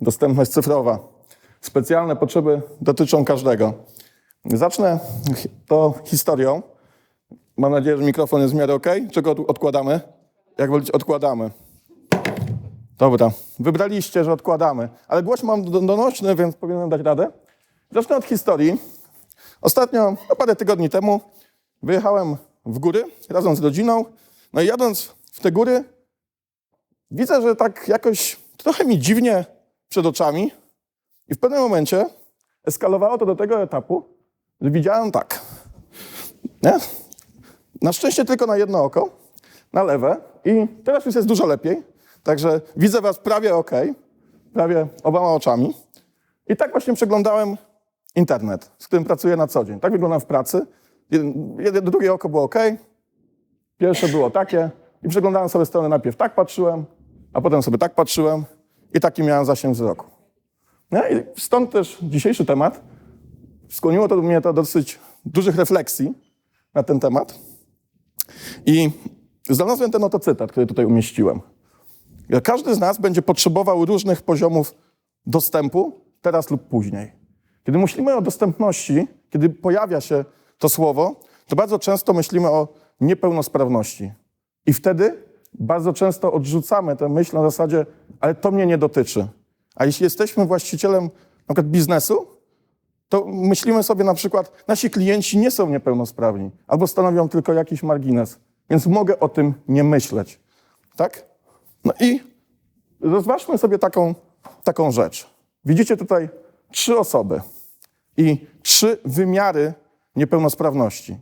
dostępność cyfrowa. Specjalne potrzeby dotyczą każdego. Zacznę to historią. Mam nadzieję, że mikrofon jest w miarę ok. Czego od- odkładamy? Jak wolicie, odkładamy. Dobra, wybraliście, że odkładamy, ale głos mam do- donośny, więc powinienem dać radę. Zacznę od historii. Ostatnio, no parę tygodni temu, wyjechałem w góry razem z rodziną. No i jadąc w te góry, widzę, że tak jakoś trochę mi dziwnie przed oczami. I w pewnym momencie eskalowało to do tego etapu, że widziałem tak. Nie? Na szczęście tylko na jedno oko, na lewe. I teraz już jest dużo lepiej. Także widzę was prawie ok, prawie oboma oczami. I tak właśnie przeglądałem internet, z którym pracuję na co dzień. Tak wyglądam w pracy. Jeden, drugie oko było ok, pierwsze było takie. I przeglądałem sobie strony najpierw tak patrzyłem, a potem sobie tak patrzyłem i taki miałem zasięg wzroku. No i stąd też dzisiejszy temat. Skłoniło to mnie do dosyć dużych refleksji na ten temat. I znalazłem ten oto cytat, który tutaj umieściłem. Każdy z nas będzie potrzebował różnych poziomów dostępu, teraz lub później. Kiedy myślimy o dostępności, kiedy pojawia się to słowo, to bardzo często myślimy o niepełnosprawności. I wtedy bardzo często odrzucamy tę myśl na zasadzie, ale to mnie nie dotyczy. A jeśli jesteśmy właścicielem na przykład biznesu, to myślimy sobie na przykład, nasi klienci nie są niepełnosprawni, albo stanowią tylko jakiś margines, więc mogę o tym nie myśleć. Tak? No i rozważmy sobie taką, taką rzecz. Widzicie tutaj trzy osoby i trzy wymiary niepełnosprawności.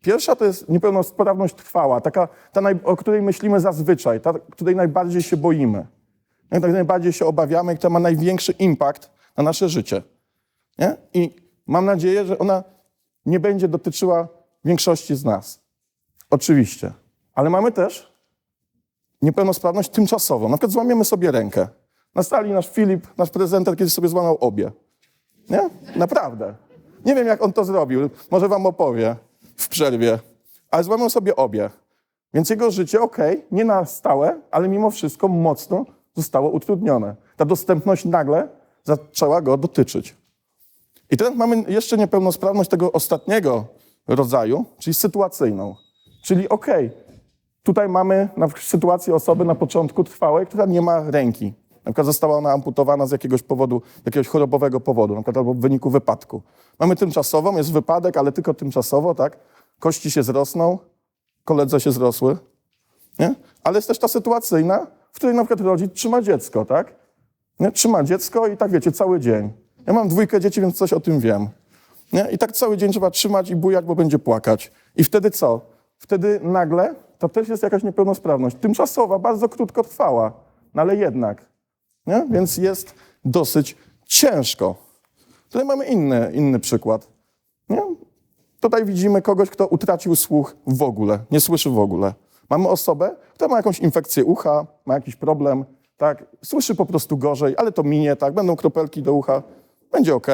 Pierwsza to jest niepełnosprawność trwała, taka, ta, o której myślimy zazwyczaj, ta, której najbardziej się boimy, tak najbardziej się obawiamy, która ma największy impact na nasze życie. Nie? I mam nadzieję, że ona nie będzie dotyczyła większości z nas. Oczywiście. Ale mamy też niepełnosprawność tymczasową. Na przykład złamiemy sobie rękę. Na sali nasz Filip, nasz prezenter, kiedyś sobie złamał obie. Nie? Naprawdę. Nie wiem, jak on to zrobił. Może wam opowie w przerwie. Ale złamał sobie obie. Więc jego życie, okej, nie na stałe, ale mimo wszystko mocno zostało utrudnione. Ta dostępność nagle zaczęła go dotyczyć. I teraz mamy jeszcze niepełnosprawność tego ostatniego rodzaju, czyli sytuacyjną. Czyli okej, tutaj mamy na sytuację osoby na początku trwałej, która nie ma ręki. Na przykład została ona amputowana z jakiegoś powodu, jakiegoś chorobowego powodu, na przykład albo w wyniku wypadku. Mamy tymczasową, jest wypadek, ale tylko tymczasowo, tak? Kości się zrosną, koledze się zrosły, nie? Ale jest też ta sytuacyjna, w której na przykład rodzic trzyma dziecko, tak? Nie? Trzyma dziecko i tak wiecie, cały dzień. Ja mam dwójkę dzieci, więc coś o tym wiem. Nie? I tak cały dzień trzeba trzymać i bujać, bo będzie płakać. I wtedy co? Wtedy nagle to też jest jakaś niepełnosprawność. Tymczasowa, bardzo krótkotrwała, no ale jednak. Nie? Więc jest dosyć ciężko. Tutaj mamy inny, inny przykład. Nie? Tutaj widzimy kogoś, kto utracił słuch w ogóle, nie słyszy w ogóle. Mamy osobę, która ma jakąś infekcję ucha, ma jakiś problem, tak, słyszy po prostu gorzej, ale to minie, tak, będą kropelki do ucha, będzie ok,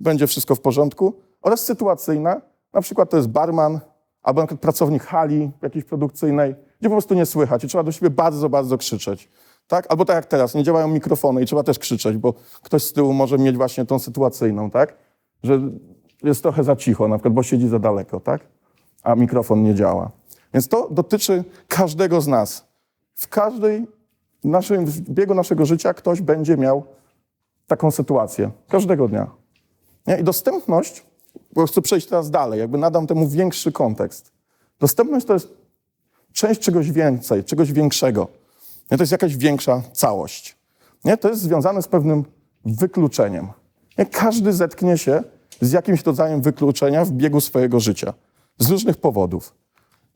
będzie wszystko w porządku. Oraz sytuacyjna, na przykład to jest barman albo na pracownik hali jakiejś produkcyjnej, gdzie po prostu nie słychać i trzeba do siebie bardzo, bardzo krzyczeć. Tak? Albo tak jak teraz, nie działają mikrofony i trzeba też krzyczeć, bo ktoś z tyłu może mieć właśnie tą sytuacyjną, tak? Że jest trochę za cicho, na przykład, bo siedzi za daleko, tak? A mikrofon nie działa. Więc to dotyczy każdego z nas. W każdej naszym, w biegu naszego życia ktoś będzie miał taką sytuację. Każdego dnia. I dostępność, bo chcę przejść teraz dalej, jakby nadam temu większy kontekst. Dostępność to jest część czegoś więcej, czegoś większego. Nie? To jest jakaś większa całość. Nie? To jest związane z pewnym wykluczeniem. Nie? Każdy zetknie się z jakimś rodzajem wykluczenia w biegu swojego życia. Z różnych powodów.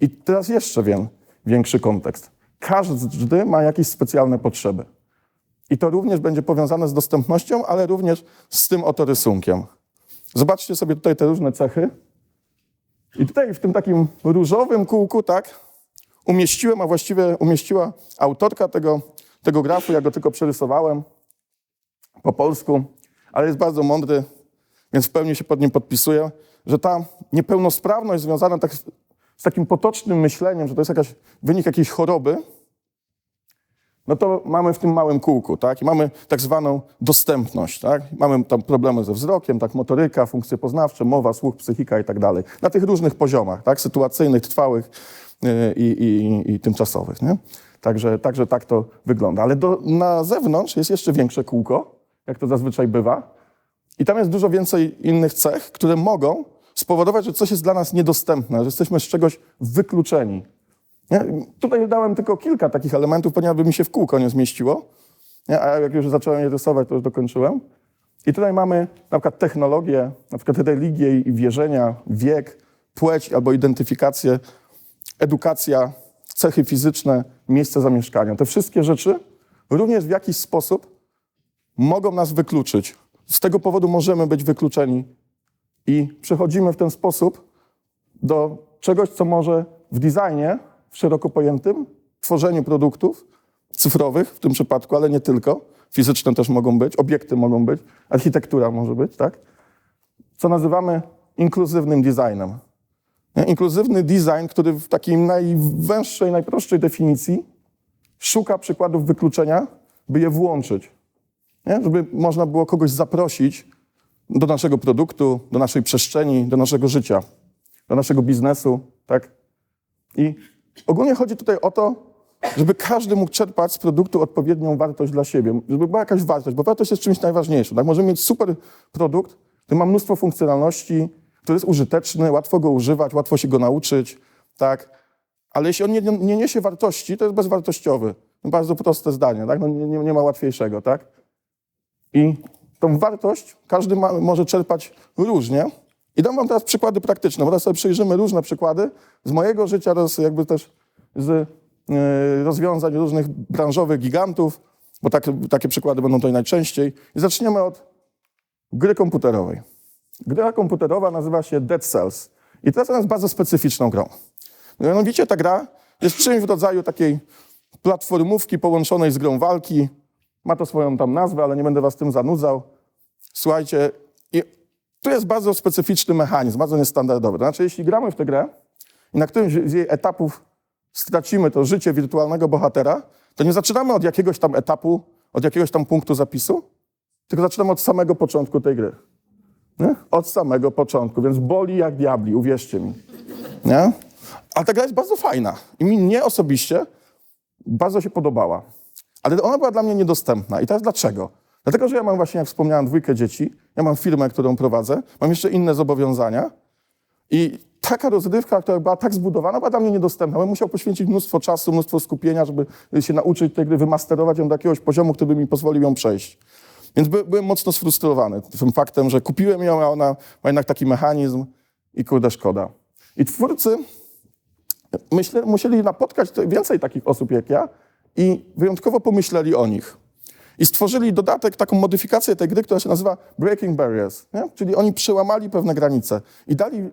I teraz jeszcze wiem większy kontekst. Każdy ma jakieś specjalne potrzeby. I to również będzie powiązane z dostępnością, ale również z tym oto rysunkiem. Zobaczcie sobie tutaj te różne cechy. I tutaj w tym takim różowym kółku, tak, umieściłem, a właściwie umieściła autorka tego, tego grafu, ja go tylko przerysowałem po polsku, ale jest bardzo mądry, więc w pełni się pod nim podpisuję, że ta niepełnosprawność związana tak z, takim potocznym myśleniem, że to jest jakaś, wynik jakiejś choroby, no to mamy w tym małym kółku, tak? I mamy tak zwaną dostępność, tak? Mamy tam problemy ze wzrokiem, tak? Motoryka, funkcje poznawcze, mowa, słuch, psychika i tak dalej. Na tych różnych poziomach, tak? Sytuacyjnych, trwałych yy, i, i, i tymczasowych, nie? Także, także tak to wygląda. Ale do, na zewnątrz jest jeszcze większe kółko, jak to zazwyczaj bywa. I tam jest dużo więcej innych cech, które mogą spowodować, że coś jest dla nas niedostępne, że jesteśmy z czegoś wykluczeni. Nie? Tutaj dałem tylko kilka takich elementów, ponieważ by mi się w kółko nie zmieściło. Nie? A jak już zacząłem je rysować, to już dokończyłem. I tutaj mamy na przykład technologię, na przykład religię i wierzenia, wiek, płeć albo identyfikację, edukacja, cechy fizyczne, miejsce zamieszkania. Te wszystkie rzeczy również w jakiś sposób mogą nas wykluczyć. Z tego powodu możemy być wykluczeni i przechodzimy w ten sposób do czegoś, co może w designie, w szeroko pojętym, tworzeniu produktów cyfrowych w tym przypadku, ale nie tylko, fizyczne też mogą być, obiekty mogą być, architektura może być, tak? Co nazywamy inkluzywnym designem. Inkluzywny design, który w takiej najwęższej, najprostszej definicji szuka przykładów wykluczenia, by je włączyć. Nie? Żeby można było kogoś zaprosić do naszego produktu, do naszej przestrzeni, do naszego życia, do naszego biznesu, tak? I ogólnie chodzi tutaj o to, żeby każdy mógł czerpać z produktu odpowiednią wartość dla siebie, żeby była jakaś wartość, bo wartość jest czymś najważniejszym. Tak? Możemy mieć super produkt, który ma mnóstwo funkcjonalności, który jest użyteczny, łatwo go używać, łatwo się go nauczyć, tak? Ale jeśli on nie, nie niesie wartości, to jest bezwartościowy. Bardzo proste zdanie, tak? No nie, nie, ma łatwiejszego, tak? I tą wartość każdy ma, może czerpać różnie. I dam wam teraz przykłady praktyczne, bo teraz sobie przyjrzymy różne przykłady z mojego życia, roz, jakby też z e, rozwiązań różnych branżowych gigantów, bo tak, takie przykłady będą tutaj najczęściej. I zaczniemy od gry komputerowej. Gra komputerowa nazywa się Dead Cells. I teraz ona jest bardzo specyficzną grą. Mianowicie ta gra jest czymś w rodzaju takiej platformówki połączonej z grą walki. Ma to swoją tam nazwę, ale nie będę was tym zanudzał. Słuchajcie, i tu jest bardzo specyficzny mechanizm, bardzo niestandardowy. Znaczy, jeśli gramy w tę grę i na którymś z jej etapów stracimy to życie wirtualnego bohatera, to nie zaczynamy od jakiegoś tam etapu, od jakiegoś tam punktu zapisu, tylko zaczynamy od samego początku tej gry. Nie? Od samego początku, więc boli jak diabli, uwierzcie mi. Nie? Ale ta gra jest bardzo fajna i mi mnie osobiście bardzo się podobała. Ale ona była dla mnie niedostępna. I teraz dlaczego? Dlatego, że ja mam właśnie, jak wspomniałem, dwójkę dzieci, ja mam firmę, którą prowadzę, mam jeszcze inne zobowiązania i taka rozrywka, która była tak zbudowana, była dla mnie niedostępna. Bym musiał poświęcić mnóstwo czasu, mnóstwo skupienia, żeby się nauczyć tej gry, wymasterować ją do jakiegoś poziomu, który by mi pozwolił ją przejść. Więc by, byłem mocno sfrustrowany tym faktem, że kupiłem ją, a ona ma jednak taki mechanizm i kurde szkoda. I twórcy myślę, musieli napotkać więcej takich osób jak ja i wyjątkowo pomyśleli o nich. I stworzyli dodatek, taką modyfikację tej gry, która się nazywa Breaking Barriers. Nie? Czyli oni przełamali pewne granice i dali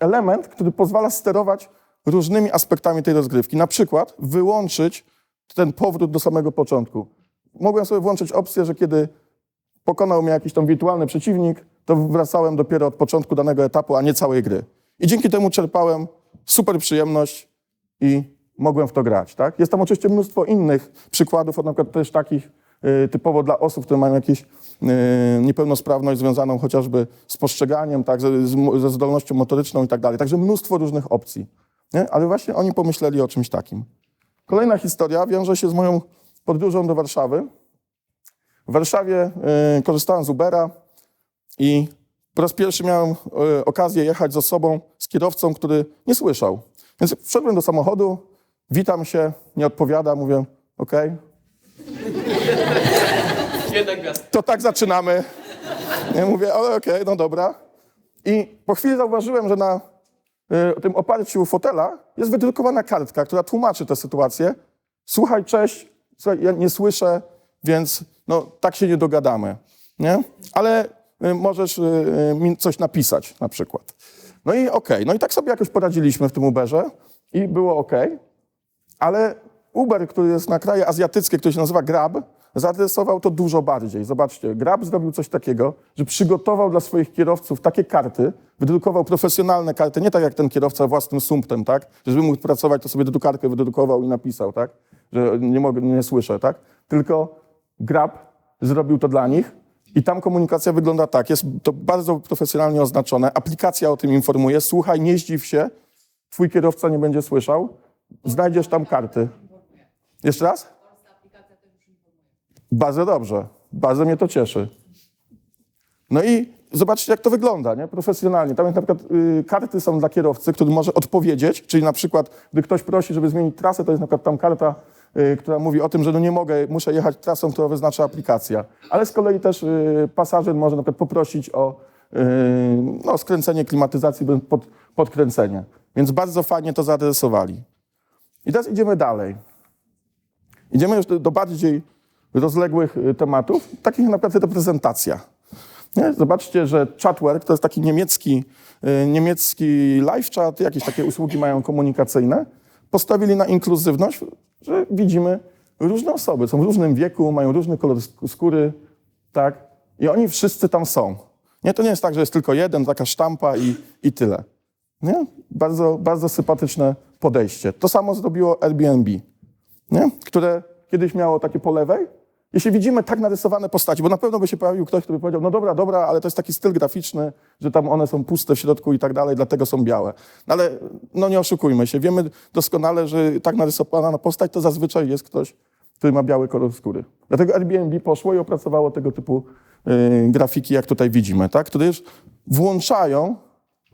element, który pozwala sterować różnymi aspektami tej rozgrywki. Na przykład wyłączyć ten powrót do samego początku. Mogłem sobie włączyć opcję, że kiedy pokonał mnie jakiś tam wirtualny przeciwnik, to wracałem dopiero od początku danego etapu, a nie całej gry. I dzięki temu czerpałem super przyjemność i mogłem w to grać. Tak? Jest tam oczywiście mnóstwo innych przykładów, na przykład też takich y, typowo dla osób, które mają jakąś y, niepełnosprawność związaną chociażby z postrzeganiem, tak, ze, zdolnością motoryczną i tak dalej. Także mnóstwo różnych opcji. Nie? Ale właśnie oni pomyśleli o czymś takim. Kolejna historia wiąże się z moją podróżą do Warszawy. W Warszawie y, korzystałem z Ubera i po raz pierwszy miałem okazję jechać z osobą, z kierowcą, który nie słyszał. Więc wszedłem do samochodu, witam się, nie odpowiada, mówię, gwiazd. to tak zaczynamy. Ja mówię, ale okej, no dobra. I po chwili zauważyłem, że na y, tym oparciu fotela jest wydrukowana kartka, która tłumaczy tę sytuację. Słuchaj, cześć, słuchaj, ja nie słyszę, więc no, tak się nie dogadamy. Nie? Ale y, możesz y, y, mi coś napisać na przykład. No i okej, no i tak sobie jakoś poradziliśmy w tym Uberze i było okej. Ale Uber, który jest na kraje azjatyckie, który się nazywa Grab, zaadresował to dużo bardziej. Zobaczcie, Grab zrobił coś takiego, że przygotował dla swoich kierowców takie karty, wydrukował profesjonalne karty, nie tak jak ten kierowca własnym sumptem, tak? Żeby mógł pracować, to sobie drukarkę wydrukował i napisał, tak? że nie mogę, nie słyszę, tak? Tylko Grab zrobił to dla nich i tam komunikacja wygląda tak, jest to bardzo profesjonalnie oznaczone, aplikacja o tym informuje, słuchaj, nie zdziw się, twój kierowca nie będzie słyszał, znajdziesz tam karty. Jeszcze raz? Bardzo dobrze, bardzo mnie to cieszy. No i zobaczcie, jak to wygląda, nie? Profesjonalnie. Tam jest na przykład y, karty są dla kierowcy, który może odpowiedzieć, czyli na przykład, gdy ktoś prosi, żeby zmienić trasę, to jest na przykład tam karta, y, która mówi o tym, że no nie mogę, muszę jechać trasą, którą wyznacza aplikacja. Ale z kolei też y, pasażer może na przykład poprosić o y, no, skręcenie klimatyzacji, pod, podkręcenie. Więc bardzo fajnie to zaadresowali. I teraz idziemy dalej. Idziemy już do, bardziej rozległych y, tematów, takich na przykład reprezentacja. Nie? Zobaczcie, że Chatwork to jest taki niemiecki, y, niemiecki live chat, jakieś takie usługi mają komunikacyjne. Postawili na inkluzywność, że widzimy różne osoby, są w różnym wieku, mają różny kolor sk- skóry, tak? I oni wszyscy tam są. Nie, to nie jest tak, że jest tylko jeden, taka sztampa i, i tyle. Nie? Bardzo, bardzo sympatyczne podejście. To samo zrobiło Airbnb, nie? które kiedyś miało takie po lewej. Jeśli widzimy tak narysowane postaci, bo na pewno by się pojawił ktoś, który powiedział, no dobra, dobra, ale to jest taki styl graficzny, że tam one są puste w środku i tak dalej, dlatego są białe. No ale no nie oszukujmy się, wiemy doskonale, że tak narysowana postać to zazwyczaj jest ktoś, który ma biały kolor skóry. Dlatego Airbnb poszło i opracowało tego typu y, grafiki, jak tutaj widzimy, tak? które już włączają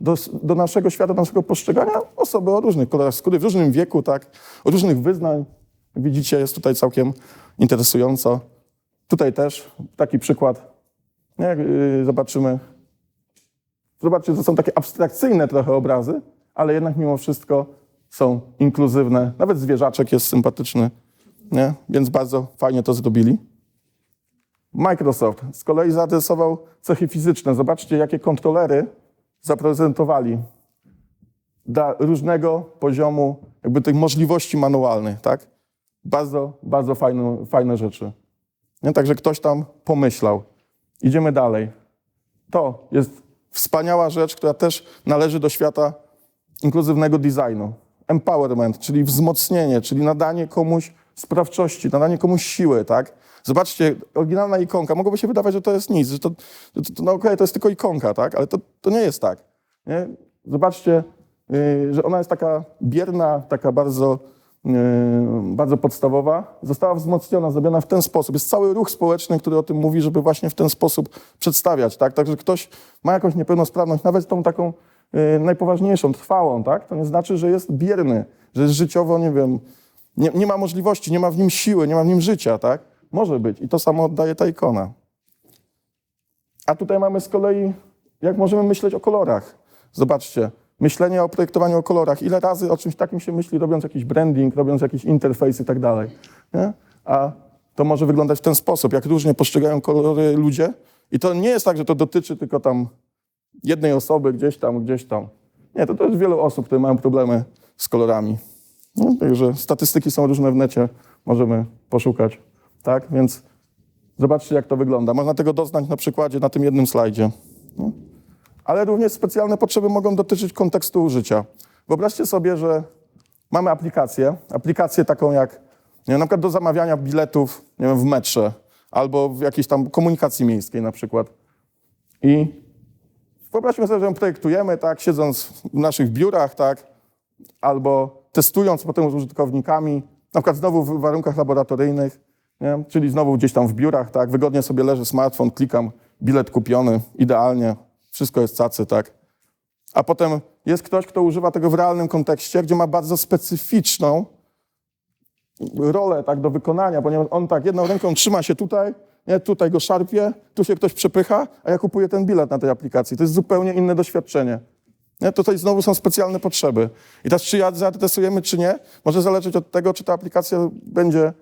do, do naszego świata, do naszego postrzegania osoby o różnych kolorach skóry, w różnym wieku, tak, o różnych wyznań. Widzicie, jest tutaj całkiem interesująco. Tutaj też taki przykład. Nie, yy, zobaczymy. Zobaczcie, to są takie abstrakcyjne trochę obrazy, ale jednak mimo wszystko są inkluzywne. Nawet zwierzaczek jest sympatyczny, nie? więc bardzo fajnie to zrobili. Microsoft z kolei zaadresował cechy fizyczne. Zobaczcie, jakie kontrolery zaprezentowali dla różnego poziomu jakby tych możliwości manualnych, tak? Bardzo, bardzo fajne, fajne rzeczy. Nie? Także ktoś tam pomyślał. Idziemy dalej. To jest wspaniała rzecz, która też należy do świata inkluzywnego designu. Empowerment, czyli wzmocnienie, czyli nadanie komuś sprawczości, nadanie komuś siły, tak? Zobaczcie, oryginalna ikonka, mogłoby się wydawać, że to jest nic, że to, że to no okej, to jest tylko ikonka, tak? Ale to, to nie jest tak. Nie? Zobaczcie, yy, że ona jest taka bierna, taka bardzo, yy, bardzo podstawowa. Została wzmocniona, zrobiona w ten sposób. Jest cały ruch społeczny, który o tym mówi, żeby właśnie w ten sposób przedstawiać, tak? Także ktoś ma jakąś niepełnosprawność, nawet tą taką yy, najpoważniejszą, trwałą, tak? To nie znaczy, że jest bierny, że jest życiowo, nie wiem, nie, nie ma możliwości, nie ma w nim siły, nie ma w nim życia, tak? Może być. I to samo oddaje ta ikona. A tutaj mamy z kolei, jak możemy myśleć o kolorach. Zobaczcie, myślenie o projektowaniu o kolorach. Ile razy o czymś takim się myśli, robiąc jakiś branding, robiąc jakiś interfejs i tak dalej. Nie? A to może wyglądać w ten sposób, jak różnie postrzegają kolory ludzie. I to nie jest tak, że to dotyczy tylko tam jednej osoby gdzieś tam, gdzieś tam. Nie, to, to jest wielu osób, które mają problemy z kolorami. No, także statystyki są różne w necie, możemy poszukać. Tak, więc zobaczcie, jak to wygląda. Można tego doznać na przykładzie, na tym jednym slajdzie. No. Ale również specjalne potrzeby mogą dotyczyć kontekstu użycia. Wyobraźcie sobie, że mamy aplikację, aplikację taką jak nie na przykład do zamawiania biletów nie wiem, w metrze albo w jakiejś tam komunikacji miejskiej na przykład. I wyobraźmy sobie, że ją projektujemy, tak, siedząc w naszych biurach, tak, albo testując potem z użytkownikami, na przykład znowu w warunkach laboratoryjnych, nie? czyli znowu gdzieś tam w biurach, tak, wygodnie sobie leży smartfon, klikam, bilet kupiony, idealnie, wszystko jest cacy, tak. A potem jest ktoś, kto używa tego w realnym kontekście, gdzie ma bardzo specyficzną rolę tak, do wykonania, ponieważ on tak jedną ręką trzyma się tutaj, nie, tutaj go szarpie, tu się ktoś przepycha, a ja kupuję ten bilet na tej aplikacji. To jest zupełnie inne doświadczenie. Nie? Tutaj znowu są specjalne potrzeby. I teraz czy ja zaadresujemy, czy nie, może zależeć od tego, czy ta aplikacja będzie,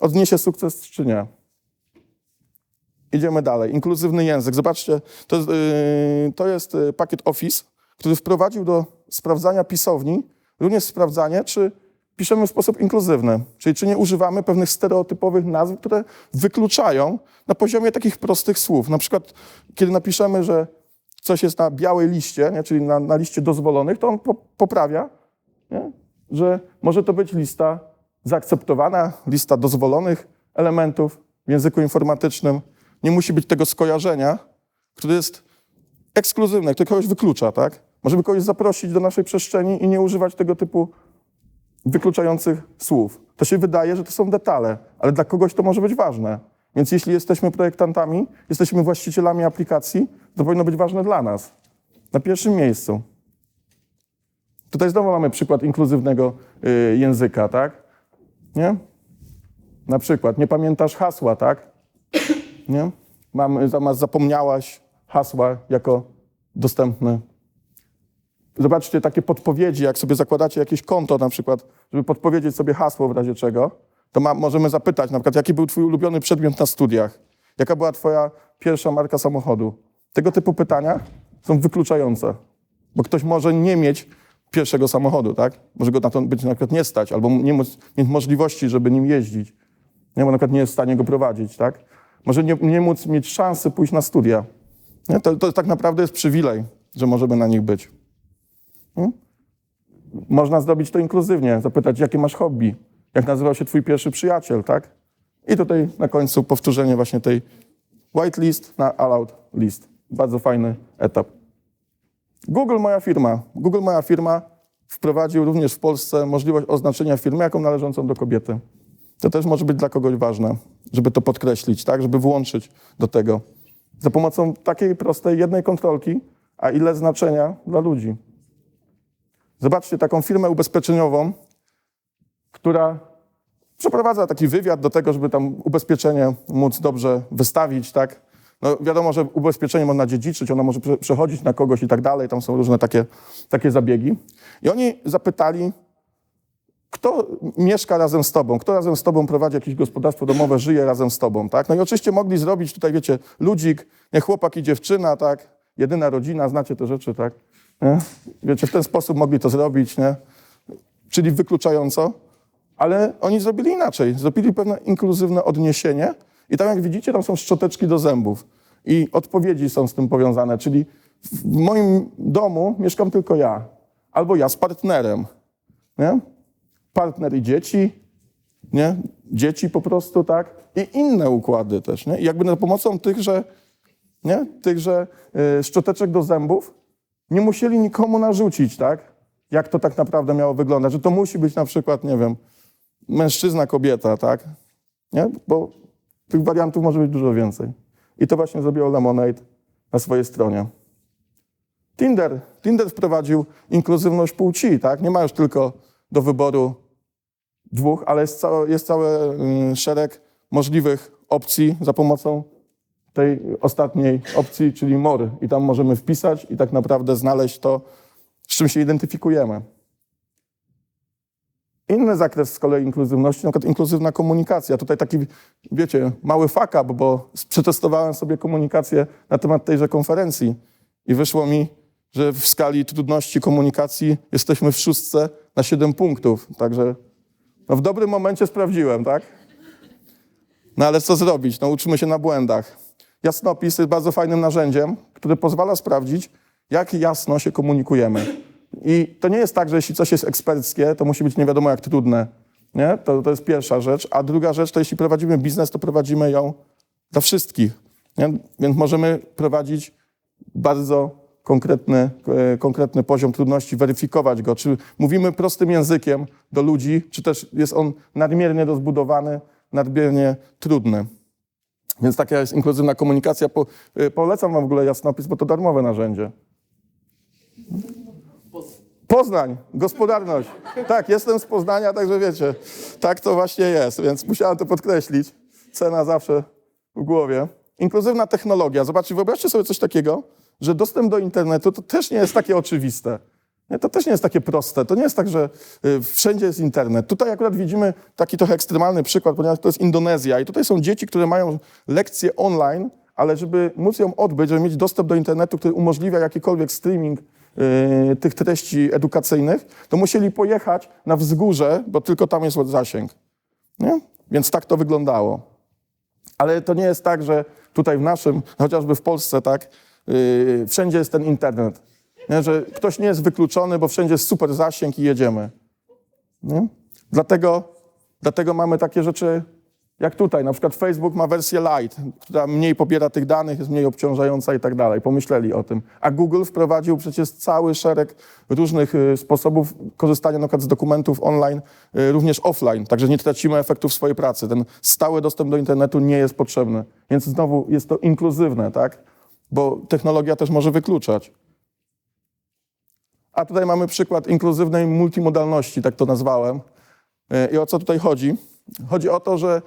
odniesie sukces, czy nie. Idziemy dalej. Inkluzywny język. Zobaczcie, to yy, to jest yy, pakiet Office, który wprowadził do sprawdzania pisowni również sprawdzanie, czy piszemy w sposób inkluzywny, czyli czy nie używamy pewnych stereotypowych nazw, które wykluczają na poziomie takich prostych słów. Na przykład, kiedy napiszemy, że coś jest na białej liście, nie, czyli na, na liście dozwolonych, to on po, poprawia, nie, że może to być lista zaakceptowana lista dozwolonych elementów w języku informatycznym. Nie musi być tego skojarzenia, które jest ekskluzywne, które kogoś wyklucza, tak? Możemy kogoś zaprosić do naszej przestrzeni i nie używać tego typu wykluczających słów. To się wydaje, że to są detale, ale dla kogoś to może być ważne. Więc jeśli jesteśmy projektantami, jesteśmy właścicielami aplikacji, to powinno być ważne dla nas. Na pierwszym miejscu. Tutaj znowu mamy przykład inkluzywnego y, języka, tak? Nie? Na przykład, nie pamiętasz hasła, tak? Nie? Mam, zamiast zapomniałaś hasła jako dostępne. Zobaczcie takie podpowiedzi, jak sobie zakładacie jakieś konto na przykład, żeby podpowiedzieć sobie hasło w razie czego, to ma, możemy zapytać na przykład, jaki był twój ulubiony przedmiot na studiach? Jaka była twoja pierwsza marka samochodu? Tego typu pytania są wykluczające, bo ktoś może nie mieć pierwszego samochodu, tak? Może go na to być na przykład nie stać, albo nie mieć możliwości, żeby nim jeździć. Nie, bo na przykład nie jest w stanie go prowadzić, tak? Może nie, nie móc mieć szansy pójść na studia. Nie? To, to tak naprawdę jest przywilej, że możemy na nich być. Nie? Można zrobić to inkluzywnie, zapytać, jakie masz hobby, jak nazywał się twój pierwszy przyjaciel, tak? I tutaj na końcu powtórzenie właśnie tej whitelist na allowed list. Bardzo fajny etap. Google Moja Firma. Google Moja Firma wprowadził również w Polsce możliwość oznaczenia firmy jako należącą do kobiety. To też może być dla kogoś ważne, żeby to podkreślić, tak, żeby włączyć do tego. Za pomocą takiej prostej jednej kontrolki, a ile znaczenia dla ludzi. Zobaczcie taką firmę ubezpieczeniową, która przeprowadza taki wywiad do tego, żeby tam ubezpieczenie móc dobrze wystawić, tak? No wiadomo, że ubezpieczenie można dziedziczyć, ono może prze- przechodzić na kogoś i tak dalej, tam są różne takie, takie zabiegi. I oni zapytali, kto mieszka razem z tobą, kto razem z tobą prowadzi jakieś gospodarstwo domowe, żyje razem z tobą, tak? No i oczywiście mogli zrobić tutaj, wiecie, ludzik, nie chłopak i dziewczyna, tak? Jedyna rodzina, znacie te rzeczy, tak? Nie? Wiecie, w ten sposób mogli to zrobić, nie? Czyli wykluczająco, ale oni zrobili inaczej. Zrobili pewne inkluzywne odniesienie i tam jak widzicie, tam są szczoteczki do zębów i odpowiedzi są z tym powiązane, czyli w moim domu mieszkam tylko ja, albo ja z partnerem, nie? Partner i dzieci, nie? Dzieci po prostu, tak? I inne układy też, nie? I jakby za pomocą tychże, nie? Tychże y, szczoteczek do zębów nie musieli nikomu narzucić, tak? Jak to tak naprawdę miało wyglądać, że to musi być na przykład, nie wiem, mężczyzna, kobieta, tak? Nie? Bo tych wariantów może być dużo więcej. I to właśnie zrobiło Lemonade na swojej stronie. Tinder. Tinder wprowadził inkluzywność płci, tak? Nie ma już tylko do wyboru dwóch, ale jest, cały, jest cały y, szereg możliwych opcji za pomocą tej ostatniej opcji, czyli more. I tam możemy wpisać i tak naprawdę znaleźć to, z czym się identyfikujemy. Inny zakres z kolei inkluzywności, na przykład inkluzywna komunikacja. Tutaj taki, wiecie, mały fuck up, bo przetestowałem sobie komunikację na temat tejże konferencji i wyszło mi, że w skali trudności komunikacji jesteśmy w szóstce na 7 punktów. Także no w dobrym momencie sprawdziłem, tak? No ale co zrobić? No uczymy się na błędach. Jasnopis jest bardzo fajnym narzędziem, które pozwala sprawdzić, jak jasno się komunikujemy. I to nie jest tak, że jeśli coś jest eksperckie, to musi być nie wiadomo jak trudne. Nie? To, to jest pierwsza rzecz. A druga rzecz, to jeśli prowadzimy biznes, to prowadzimy ją dla wszystkich. Nie? Więc możemy prowadzić bardzo konkretny, e, konkretny poziom trudności, weryfikować go. Czy mówimy prostym językiem do ludzi, czy też jest on nadmiernie rozbudowany, nadmiernie trudny. Więc taka jest inkluzywna komunikacja. Po, e, polecam wam w ogóle jasnopis, bo to darmowe narzędzie. Poznań, gospodarność. Tak, jestem z Poznania, także wiecie, tak to właśnie jest, więc musiałem to podkreślić. Cena zawsze w głowie. Inkluzywna technologia. Zobaczcie, wyobraźcie sobie coś takiego, że dostęp do internetu to też nie jest takie oczywiste. To też nie jest takie proste. To nie jest tak, że y, wszędzie jest internet. Tutaj akurat widzimy taki trochę ekstremalny przykład, ponieważ to jest Indonezja i tutaj są dzieci, które mają lekcje online, ale żeby móc ją odbyć, żeby mieć dostęp do internetu, który umożliwia jakikolwiek streaming tych treści edukacyjnych, to musieli pojechać na wzgórze, bo tylko tam jest zasięg. Nie? Więc tak to wyglądało. Ale to nie jest tak, że tutaj w naszym, chociażby w Polsce, tak, yy, wszędzie jest ten internet. Nie? Że ktoś nie jest wykluczony, bo wszędzie jest super zasięg i jedziemy. Nie? Dlatego Dlatego mamy takie rzeczy jak tutaj. Na przykład Facebook ma wersję Lite, która mniej pobiera tych danych, jest mniej obciążająca i tak dalej. Pomyśleli o tym. A Google wprowadził przecież cały szereg różnych y, sposobów korzystania na z dokumentów online, y, również offline. Także nie tracimy efektów swojej pracy. Ten stały dostęp do internetu nie jest potrzebny. Więc znowu jest to inkluzywne, tak? Bo technologia też może wykluczać. A tutaj mamy przykład inkluzywnej multimodalności, tak to nazwałem. E, I o co tutaj chodzi? Chodzi o to, że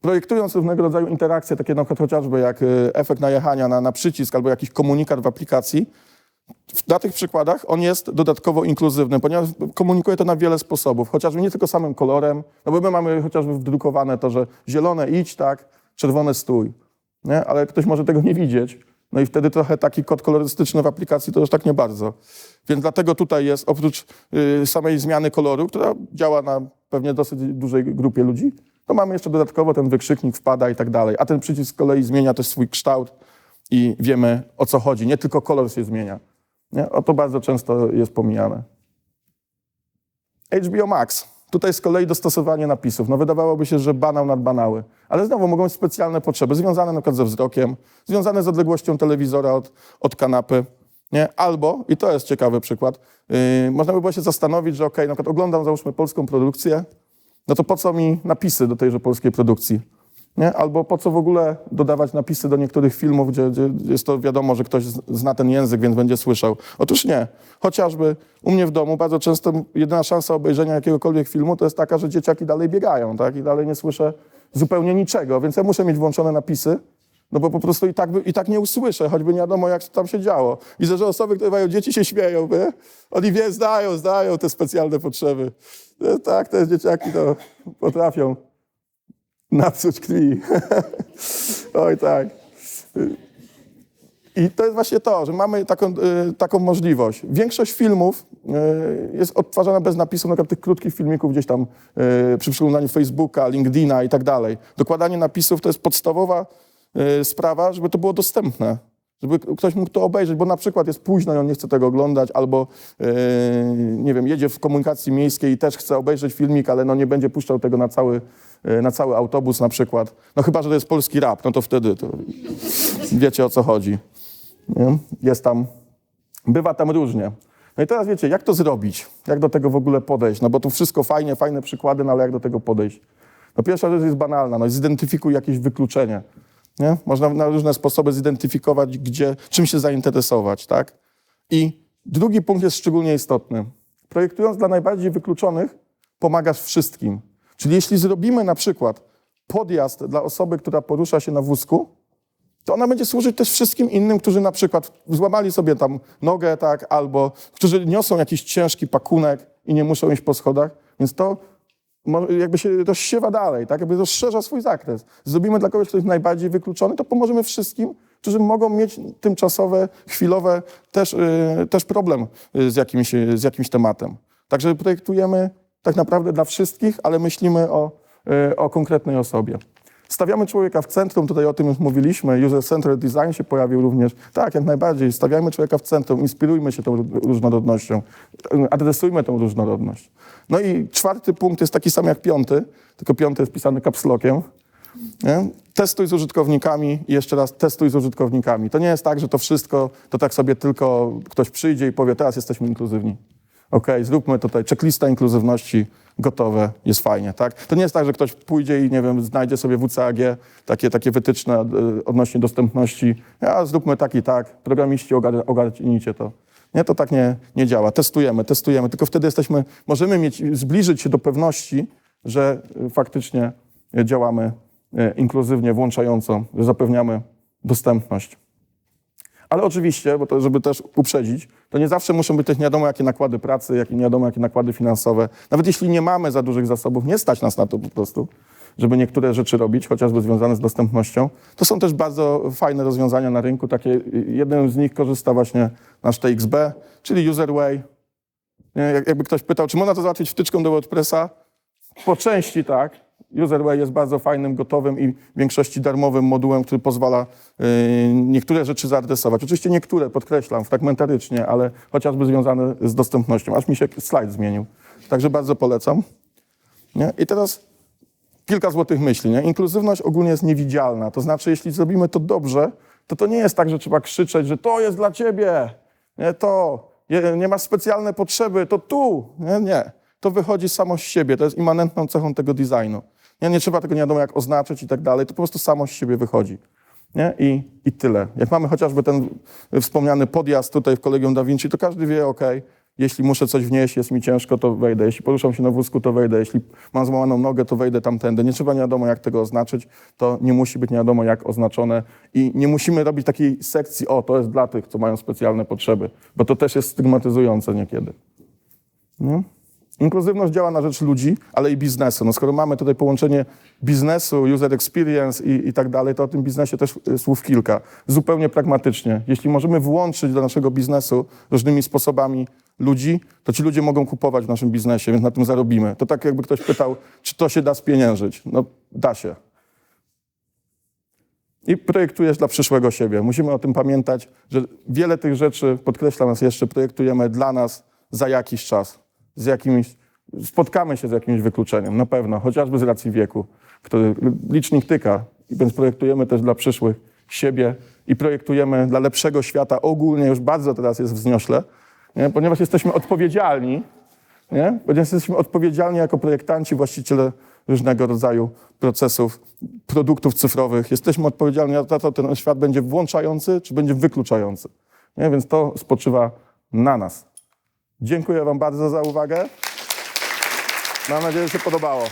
projektując różnego rodzaju interakcje, takie przykład chociażby jak e, efekt najechania na, na przycisk albo jakiś komunikat w aplikacji, na tych przykładach on jest dodatkowo inkluzywny, ponieważ komunikuje to na wiele sposobów, chociażby nie tylko samym kolorem, no bo my mamy chociażby wdrukowane to, że zielone idź, tak, czerwone stój, nie? ale ktoś może tego nie widzieć, no i wtedy trochę taki kod kolorystyczny w aplikacji to już tak nie bardzo. Więc dlatego tutaj jest oprócz y, samej zmiany koloru, która działa na pewnie dosyć dużej grupie ludzi, to mamy jeszcze dodatkowo ten wykrzyknik wpada i tak dalej. A ten przycisk z kolei zmienia też swój kształt i wiemy o co chodzi. Nie tylko kolor się zmienia. Nie? O to bardzo często jest pomijane. HBO Max. Tutaj z kolei dostosowanie napisów. No wydawałoby się, że banał nad banały. Ale znowu mogą być specjalne potrzeby, związane na przykład ze wzrokiem, związane z odległością telewizora od, od kanapy. Nie? Albo, i to jest ciekawy przykład, yy, można by było się zastanowić, że okej, na przykład oglądam załóżmy polską produkcję, no to po co mi napisy do tejże polskiej produkcji? Nie? Albo po co w ogóle dodawać napisy do niektórych filmów, gdzie, gdzie jest to wiadomo, że ktoś zna ten język, więc będzie słyszał. Otóż nie. Chociażby u mnie w domu bardzo często jedyna szansa obejrzenia jakiegokolwiek filmu to jest taka, że dzieciaki dalej biegają, tak? I dalej nie słyszę zupełnie niczego, więc ja muszę mieć włączone napisy, no bo po prostu i tak, i tak nie usłyszę, choćby nie wiadomo, jak tam się działo. Widzę, że osoby, które mają dzieci, się śmieją, nie? Oni wie, znają, znają te specjalne potrzeby. No, tak, te dzieciaki to potrafią napsuć krwi. Oj tak. I to jest właśnie to, że mamy taką, y, taką możliwość. Większość filmów y, jest odtwarzana bez napisów, na przykład tych krótkich filmików gdzieś tam y, przy przeglądaniu Facebooka, LinkedIna i tak dalej. Dokładanie napisów to jest podstawowa sprawa, żeby to było dostępne. Żeby ktoś mógł to obejrzeć, bo na przykład jest późno i on nie chce tego oglądać, albo yy, nie wiem, jedzie w komunikacji miejskiej i też chce obejrzeć filmik, ale no nie będzie puszczał tego na cały, yy, na cały autobus na przykład. No chyba, że to jest polski rap, no to wtedy to wiecie o co chodzi. Nie? Jest tam, bywa tam różnie. No i teraz wiecie, jak to zrobić? Jak do tego w ogóle podejść? No bo tu wszystko fajnie, fajne przykłady, no ale jak do tego podejść? No pierwsza rzecz jest banalna, no zidentyfikuj jakieś wykluczenie. Nie? Można na różne sposoby zidentyfikować, gdzie, czym się zainteresować, tak? I drugi punkt jest szczególnie istotny. Projektując dla najbardziej wykluczonych, pomagasz wszystkim. Czyli jeśli zrobimy na przykład podjazd dla osoby, która porusza się na wózku, to ona będzie służyć też wszystkim innym, którzy na przykład złamali sobie tam nogę, tak, albo którzy niosą jakiś ciężki pakunek i nie muszą iść po schodach, więc to jakby się rozsiewa dalej, tak, jakby rozszerza swój zakres. Zrobimy dla kogoś, kto jest najbardziej wykluczony, to pomożemy wszystkim, którzy mogą mieć tymczasowe, chwilowe też, y, też problem y, z jakimś, y, z jakimś tematem. Także projektujemy tak naprawdę dla wszystkich, ale myślimy o, y, o konkretnej osobie. Stawiamy człowieka w centrum, tutaj o tym już mówiliśmy, user-centered design się pojawił również. Tak, jak najbardziej, stawiamy człowieka w centrum, inspirujmy się tą ró- różnorodnością, adresujmy tą różnorodność. No i czwarty punkt jest taki sam jak piąty, tylko piąty jest pisany kapslokiem. Nie? Testuj z użytkownikami i jeszcze raz testuj z użytkownikami. To nie jest tak, że to wszystko, to tak sobie tylko ktoś przyjdzie i powie, teraz jesteśmy inkluzywni. Okej, zróbmy tutaj checklista inkluzywności, gotowe, jest fajnie, tak? To nie jest tak, że ktoś pójdzie i, nie wiem, znajdzie sobie WCAG, takie, takie wytyczne y, odnośnie dostępności, a zróbmy tak i tak, programiści ogar- ogarnijcie to. Nie, to tak nie, nie działa. Testujemy, testujemy, tylko wtedy jesteśmy, możemy mieć, zbliżyć się do pewności, że y, faktycznie y, działamy inkluzywnie, włączająco, że zapewniamy dostępność. Ale oczywiście, bo to żeby też uprzedzić, to nie zawsze muszą być też nie wiadomo jakie nakłady pracy, jakie nie wiadomo jakie nakłady finansowe. Nawet jeśli nie mamy za dużych zasobów, nie stać nas na to po prostu, żeby niektóre rzeczy robić, chociażby związane z dostępnością. To są też bardzo fajne rozwiązania na rynku. Takie, jednym z nich korzysta właśnie nasz TXB, czyli Userway. Jakby ktoś pytał, czy można to załatwić wtyczką do WordPressa? Po części tak. Userway jest bardzo fajnym, gotowym i w większości darmowym modułem, który pozwala y, niektóre rzeczy zaadresować. Oczywiście niektóre, podkreślam, fragmentarycznie, ale chociażby związane z dostępnością. Aż mi się slajd zmienił. Także bardzo polecam. Nie? I teraz kilka złotych myśli. Nie? Inkluzywność ogólnie jest niewidzialna. To znaczy, jeśli zrobimy to dobrze, to to nie jest tak, że trzeba krzyczeć, że to jest dla ciebie, nie to, nie, masz specjalne potrzeby, to tu. Nie, nie. To wychodzi samo z siebie. To jest immanentną cechą tego designu. Nie, nie trzeba tego nie wiadomo jak oznaczyć i tak dalej. To po prostu samo z siebie wychodzi. Nie? I, I tyle. Jak mamy chociażby ten wspomniany podjazd tutaj w Kolegium Da Vinci, to każdy wie, ok, jeśli muszę coś wnieść, jest mi ciężko, to wejdę. Jeśli poruszam się na wózku, to wejdę. Jeśli mam złamaną nogę, to wejdę tamtędy. Nie trzeba nie wiadomo, jak tego oznaczyć. To nie musi być nie wiadomo, jak oznaczone. I nie musimy robić takiej sekcji, o, to jest dla tych, co mają specjalne potrzeby, bo to też jest stygmatyzujące niekiedy. Nie? Inkluzywność działa na rzecz ludzi, ale i biznesu. No skoro mamy tutaj połączenie biznesu, user experience i, i tak dalej, to o tym biznesie też y, słów kilka. Zupełnie pragmatycznie. Jeśli możemy włączyć do naszego biznesu różnymi sposobami ludzi, to ci ludzie mogą kupować w naszym biznesie, więc na tym zarobimy. To tak jakby ktoś pytał, czy to się da spieniężyć. No da się. I projektujesz dla przyszłego siebie. Musimy o tym pamiętać, że wiele tych rzeczy, podkreślam raz jeszcze, projektujemy dla nas za jakiś czas. Z jakimś, spotkamy się z jakimś wykluczeniem, na pewno, chociażby z racji wieku, który licznik tyka, więc projektujemy też dla przyszłych siebie i projektujemy dla lepszego świata ogólnie, już bardzo teraz jest wzniośle, nie? ponieważ jesteśmy odpowiedzialni, nie? ponieważ jesteśmy odpowiedzialni jako projektanci, właściciele różnego rodzaju procesów, produktów cyfrowych. Jesteśmy odpowiedzialni za to, ten świat będzie włączający, czy będzie wykluczający. Nie? Więc to spoczywa na nas. Dziękuję Wam bardzo za uwagę. Mam nadzieję, że się podobało.